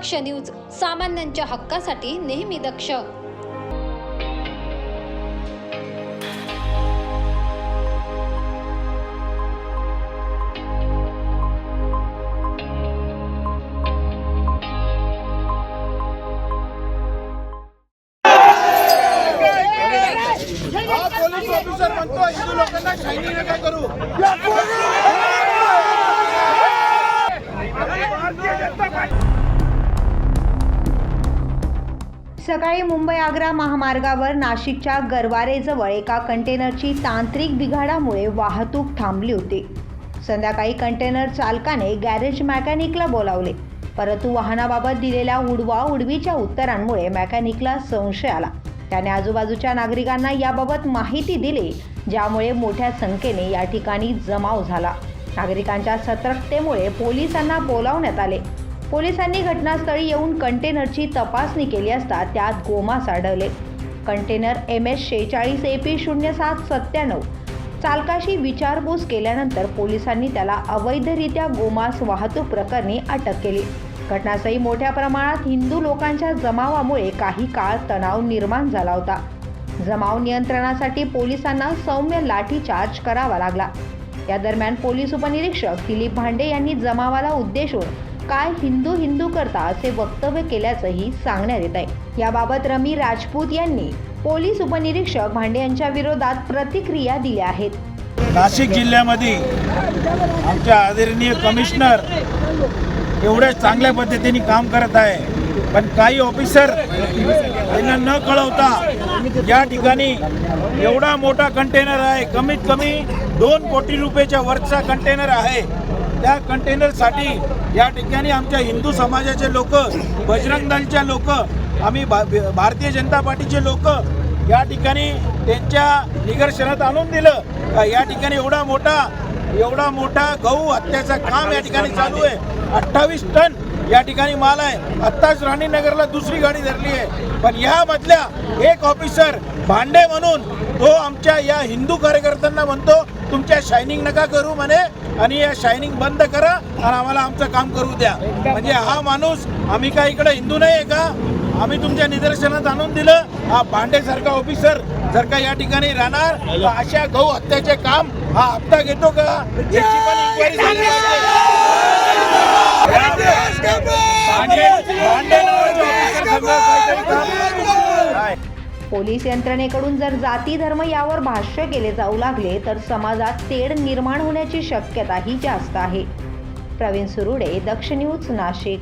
दक्ष news सामान्यांच्या हक्कासाठी नेहमी दक्ष. हा पोलीस ऑफिसर म्हणतो हिंदू लोकांना नका करू. सकाळी मुंबई आग्रा महामार्गावर नाशिकच्या गरवारेजवळ एका कंटेनरची तांत्रिक बिघाडामुळे वाहतूक थांबली होती. संध्याकाळी कंटेनर चालकाने गॅरेज मेकॅनिकला बोलावले. परंतु वाहनाबाबत दिलेल्या उडवा उडवीच्या उत्तरांमुळे मेकॅनिकला संशय आला. त्याने आजूबाजूच्या नागरिकांना याबाबत माहिती दिली ज्यामुळे मोठ्या संख्येने या ठिकाणी जमाव झाला. नागरिकांच्या सतर्कतेमुळे पोलिसांना बोलावण्यात आले. पोलिसांनी घटनास्थळी येऊन कंटेनरची तपासणी केली असता त्यात गोमास आढळले कंटेनर एम एस शेहेचाळीस ए पी शून्य सात सत्त्याण्णव चालकाशी विचारपूस केल्यानंतर पोलिसांनी त्याला अवैधरित्या गोमास वाहतूक प्रकरणी अटक केली. घटनास्थळी मोठ्या प्रमाणात हिंदू लोकांच्या जमावामुळे काही काळ तणाव निर्माण झाला होता. जमाव नियंत्रणासाठी पोलिसांना सौम्य लाठीचार्ज करावा लागला. या दरम्यान पोलीस उपनिरीक्षक दिलीप भांडे यांनी जमावाला उद्देशून काय हिंदू हिंदू करता असे वक्तव्य केल्याचंही सांगण्यात येत आहे याबाबत रमी राजपूत यांनी पोलीस उपनिरीक्षक भांडे यांच्या विरोधात प्रतिक्रिया दिल्या आहेत. नाशिक जिल्ह्यामध्ये आमच्या आदरणीय कमिशनर एवढ्या चांगल्या पद्धतीने काम करत आहे. पण काही ऑफिसर त्यांना न कळवता या ठिकाणी एवढा मोठा कंटेनर आहे. कमीत कमी दोन कोटी रुपयाच्या वरचा कंटेनर आहे. त्या कंटेनरसाठी या ठिकाणी आमच्या हिंदू समाजाचे लोक बजरंग दलच्या लोक आम्ही भा भारतीय जनता पार्टीचे लोक या ठिकाणी त्यांच्या निदर्शनात आणून दिलं. का या ठिकाणी एवढा मोठा एवढा मोठा गहू हत्याचं काम या ठिकाणी चालू आहे. अठ्ठावीस टन या ठिकाणी माल आहे. आत्ताच राणीनगरला दुसरी गाडी धरली आहे. पण यामधल्या एक ऑफिसर भांडे म्हणून तो आमच्या या हिंदू कार्यकर्त्यांना म्हणतो तुमच्या शायनिंग नका करू म्हणे आणि या शायनिंग बंद करा आणि आम्हाला आमचं काम करू द्या. म्हणजे हा माणूस आम्ही काय इकडे हिंदू नाही आहे का? आम्ही तुमच्या निदर्शनात आणून दिलं. हा भांडेसारखा ऑफिसर जर का या ठिकाणी राहणार तर अशा गहू हत्याचे काम हा हप्ता घेतो का याची पण इन्क्वायरी झाली पाहिजे भांडे भांडे नावाचे officer सगळं काहीतरी काम आहे. पोलीस यंत्रणेकडून जर जाती धर्म यावर भाष्य केले जाऊ लागले तर समाजात तेढ निर्माण होण्याची शक्यताही जास्त आहे. प्रवीण सुरुडे दक्ष न्यूज नाशिक.